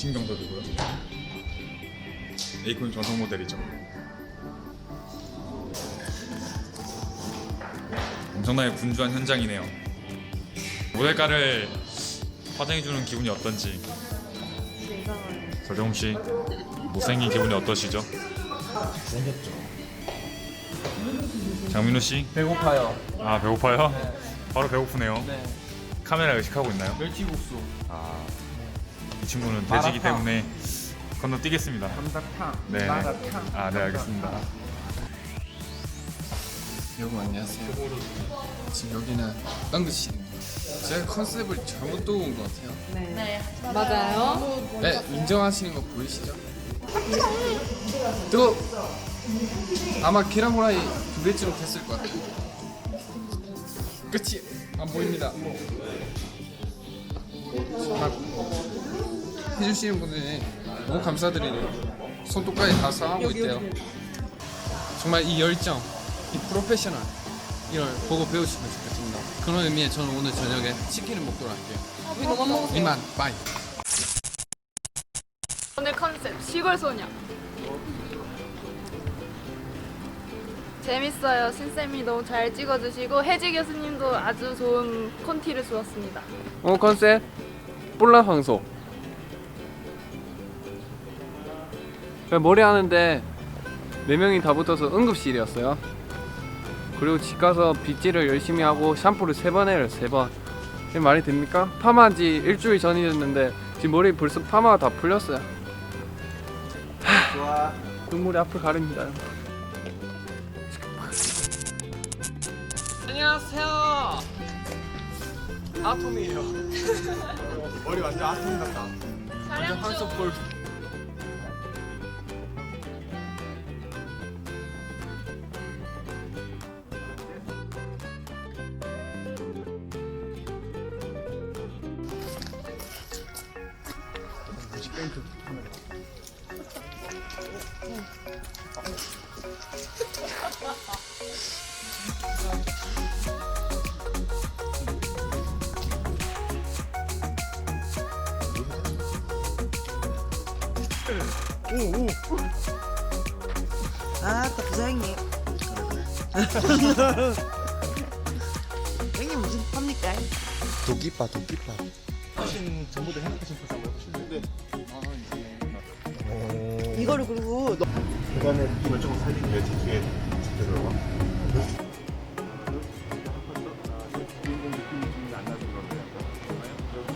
신경도이고요 에이콘 전속 모델이죠. 엄청나게 분주한 현장이네요. 모델가를 화장해주는 기분이 어떤지 설정욱 씨 못생긴 기분이 어떠시죠? 생겼죠. 장민호 씨, 배고파요. 아 배고파요? 바로 배고프네요. 네. 카메라 의식하고 있나요? 멸치국수, 아, 이 친구는 돼지기 마라탕. 때문에 건너뛰겠습니다. 감자탕, 네. 마라탕. 아, 네 알겠습니다. 여러분 안녕하세요. 지금 여기는 응급실입니다. 제가 컨셉을 잘못 도운 것 같아요. 네. 맞아요. 네, 인정하시는 거 보이시죠? 또 아마 계란 후라이 두 배쯤 됐을 거야. 끝이 안 보입니다. 정말 해주시는 분들이 너무 감사드리네요. 손톱까지 다 사하고 있대요. 정말 이 열정, 이 프로페셔널 이걸 보고 배우시면 좋겠습니다. 그런 의미에 저는 오늘 저녁에 치킨을 먹도록 할게요. 이만 빠이. 오늘 컨셉 시골 소녀. 재밌어요. 신쌤이 너무 잘 찍어주시고 혜지 교수님도 아주 좋은 콘티를 주었습니다. 어 컨셉 볼라 황소 머리 하는데 네 명이 다 붙어서 응급실이었어요. 그리고 집 가서 빗질을 열심히 하고 샴푸를 세 번 해요 세 번. 이게 말이 됩니까? 파마한 지 일주일 전이 됐는데 지금 머리 벌써 파마가 다 풀렸어요. 좋아. 눈물이 앞을 가립니다. 안녕하세요. 아톰이에요. 머리 완전 아톰 같다. 완전 한솥 골프 아, 또 부장님. 형님 무슨 팝니까? 도끼빠 도끼 빠. 사진 전부 다 핸드폰 싶어서 해보시는데. 이거를 그리고 너... 그다음에 이걸 조금 살리기 위해 뒤에 주제로가.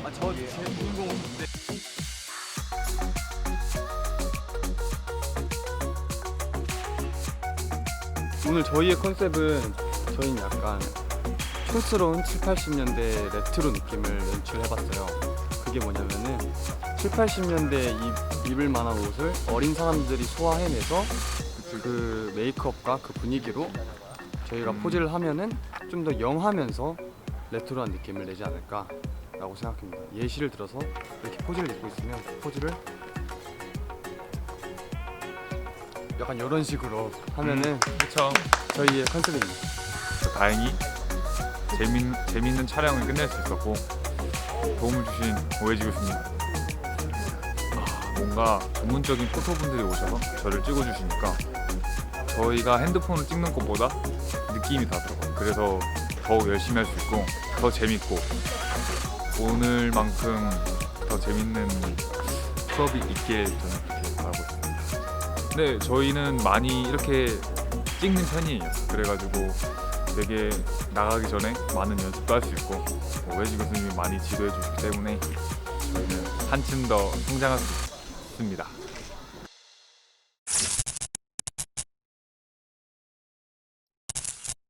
아저제 주인공 오늘 저희의 컨셉은 저희는 약간 촌스러운 7, 80년대 레트로 느낌을 연출해봤어요. 그게 뭐냐면은 7, 80년대 입, 입을 만한 옷을 어린 사람들이 소화해내서 그 메이크업과 그 분위기로 저희가 포즈를 하면은 좀 더 영하면서 레트로한 느낌을 내지 않을까라고 생각합니다. 예시를 들어서 이렇게 포즈를 입고 있으면 그 포즈를 약간 이런 식으로 하면은 그렇죠. 저희의 컨셉입니다. 다행히 재밌 재밌는 촬영을 끝낼 수 있었고 도움을 주신 오해지 교수님. 아, 뭔가 전문적인 포토분들이 오셔서 저를 찍어주시니까 저희가 핸드폰을 찍는 것보다 느낌이 다르더라고요. 그래서 더욱 열심히 할 수 있고 더 재밌고 오늘만큼 더 재밌는 수업이 있길 저는 그렇게 바라고 있습니다. 네, 저희는 많이 이렇게 찍는 편이에요. 그래가지고 되게 나가기 전에 많은 연습도 할 수 있고 오해지 교수님이 많이 지도해 주시기 때문에 저희는 한층 더 성장할 수 있습니다.